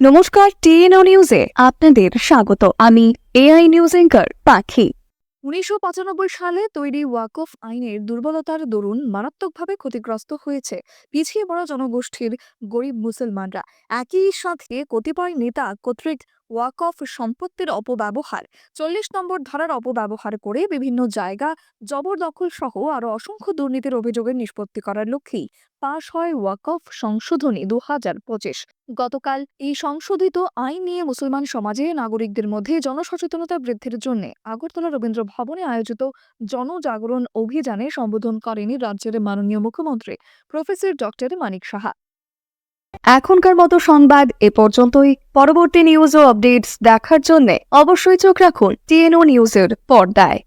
নমস্কার, টিএনও নিউজে আপনাদের স্বাগত। আমি এআই নিউজ এঙ্কার পাখি। উনিশশো পঁচানব্বই সালে তৈরি ওয়াকফ আইনের দুর্বলতার দরুন মারাত্মকভাবে ক্ষতিগ্রস্ত হয়েছে পিছিয়ে পড়া জনগোষ্ঠীর গরিব মুসলমানরা। একই সাথে কতিপয় নেতা কর্তৃক ওয়াকফ সম্পত্তির অপব্যবহার, চল্লিশ নম্বর ধারার অপব্যবহার করে বিভিন্ন জায়গা জবরদখল সহ আরও অসংখ্য দুর্নীতির অভিযোগের নিষ্পত্তি করার লক্ষ্যেই পাশ হয় ওয়াকফ সংশোধনী দু হাজার পঁচিশ। গতকাল এই সংশোধিত আইন নিয়ে মুসলমান সমাজে নাগরিকদের মধ্যে জনসচেতনতা বৃদ্ধির জন্য আগরতলা রবীন্দ্র ভবনে আয়োজিত জনজাগরণ অভিযানে সম্বোধন করেনি রাজ্যের মাননীয় মুখ্যমন্ত্রী, প্রফেসর ডক্টর মানিক সাহা। এখনকার মতো সংবাদ এ পর্যন্তই। পরবর্তী নিউজ ও আপডেটস দেখার জন্য অবশ্যই চোখ রাখুন টিএনও নিউজের পর্দায়।